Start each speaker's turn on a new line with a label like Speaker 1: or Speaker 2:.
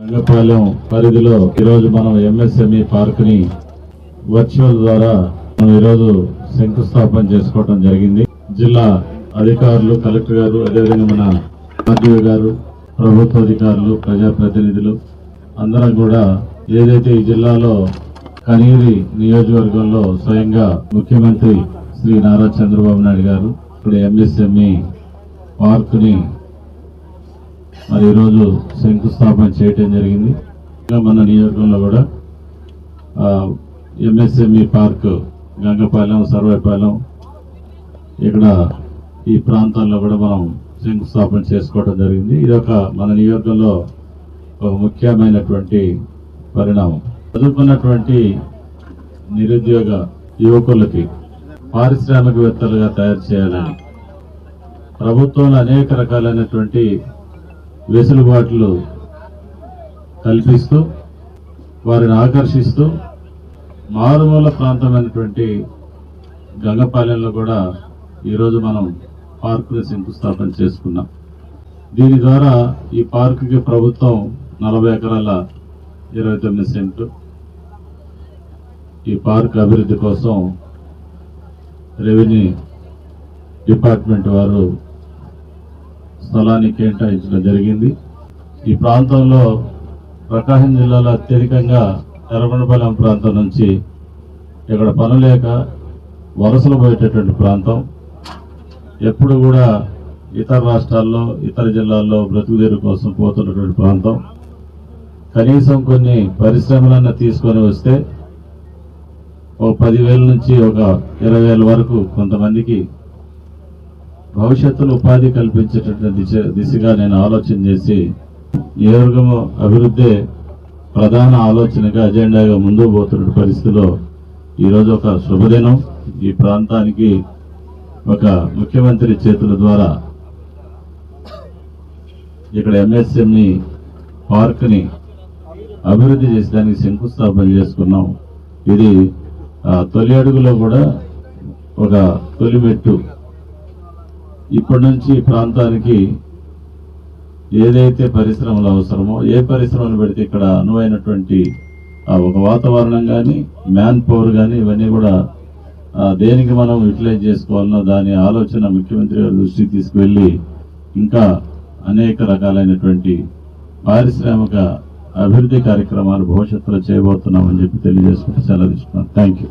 Speaker 1: రంగపాలెం పరిధిలో ఈరోజు మనం ఎంఎస్ఎంఈ పార్క్ని వర్చువల్ ద్వారా మనం ఈరోజు శంకుస్థాపన చేసుకోవడం జరిగింది. జిల్లా అధికారులు కలెక్టర్ గారు అదేవిధంగా మన ఆర్డీఓ గారు ప్రభుత్వ అధికారులు ప్రజాప్రతినిధులు అందరం కూడా ఏదైతే ఈ జిల్లాలో కనీరి నియోజకవర్గంలో స్వయంగా ముఖ్యమంత్రి శ్రీ నారా చంద్రబాబు నాయుడు గారు ఇప్పుడు ఎంఎస్ఎంఈ పార్క్ని మరి ఈరోజు శంకుస్థాపన చేయటం జరిగింది. ఇంకా మన నియోజకవర్గంలో కూడా ఎంఎస్ఎంఈ పార్క్ గంగపాలెం సర్వేపాలెం ఇక్కడ ఈ ప్రాంతాల్లో కూడా మనం శంకుస్థాపన చేసుకోవడం జరిగింది. ఇది ఒక మన నియోజకవర్గంలో ఒక ముఖ్యమైనటువంటి పరిణామం. చదువుకున్నటువంటి నిరుద్యోగ యువకులకి పారిశ్రామికవేత్తలుగా తయారు చేయాలని ప్రభుత్వంలో అనేక రకాలైనటువంటి వెసులుబాట్లు కల్పిస్తూ వారిని ఆకర్షిస్తూ మారుమూల ప్రాంతమైనటువంటి గంగపాలెంలో కూడా ఈరోజు మనం పార్కుని శంకుస్థాపన చేసుకున్నాం. దీని ద్వారా ఈ పార్కుకి ప్రభుత్వం నలభై ఎకరాల ఇరవై తొమ్మిది సెంట్లు. ఈ పార్క్ అభివృద్ధి కోసం రెవెన్యూ డిపార్ట్మెంట్ వారు స్థలాన్ని కేటాయించడం జరిగింది. ఈ ప్రాంతంలో ప్రకాశం జిల్లాలో అత్యధికంగా ఎర్రగొండపాలెం ప్రాంతం నుంచి ఇక్కడ పనులేక వలసలు పోయేటటువంటి ప్రాంతం. ఎప్పుడు కూడా ఇతర రాష్ట్రాల్లో ఇతర జిల్లాల్లో బ్రతుకుదేరు కోసం పోతున్నటువంటి ప్రాంతం. కనీసం కొన్ని పరిశ్రమలన్న తీసుకొని వస్తే ఒక పదివేల నుంచి ఒక ఇరవై వేల వరకు కొంతమందికి భవిష్యత్తులో ఉపాధి కల్పించేటటువంటి దిశ దిశగా నేను ఆలోచన చేసి నియోజకవర్గం అభివృద్ధి ప్రధాన ఆలోచనగా అజెండాగా ముందుకు పోతున్న పరిస్థితిలో ఈరోజు ఒక శుభదినం. ఈ ప్రాంతానికి ఒక ముఖ్యమంత్రి చేతుల ద్వారా ఇక్కడ ఎంఎస్ఎంని పార్క్ని అభివృద్ధి చేసేదానికి శంకుస్థాపన చేసుకున్నాం. ఇది ఆ, తొలి అడుగులో కూడా ఒక తొలిమెట్టు ఇప్పటి నుంచి ప్రాంతానికి ఏదైతే పరిశ్రమలు అవసరమో ఏ పరిశ్రమలు పెడితే ఇక్కడ అనువైనటువంటి ఆ ఒక వాతావరణం కానీ మ్యాన్ పవర్ కానీ ఇవన్నీ కూడా దేనికి మనం యూటిలైజ్ చేసుకోవాలన్న దాని ఆలోచన ముఖ్యమంత్రి గారి దృష్టికి తీసుకువెళ్ళి ఇంకా అనేక రకాలైనటువంటి పారిశ్రామిక అభివృద్ధి కార్యక్రమాలు భవిష్యత్తులో చేయబోతున్నామని చెప్పి తెలియజేసుకుంటూ సెలవు ఇస్తున్నాను థ్యాంక్ యూ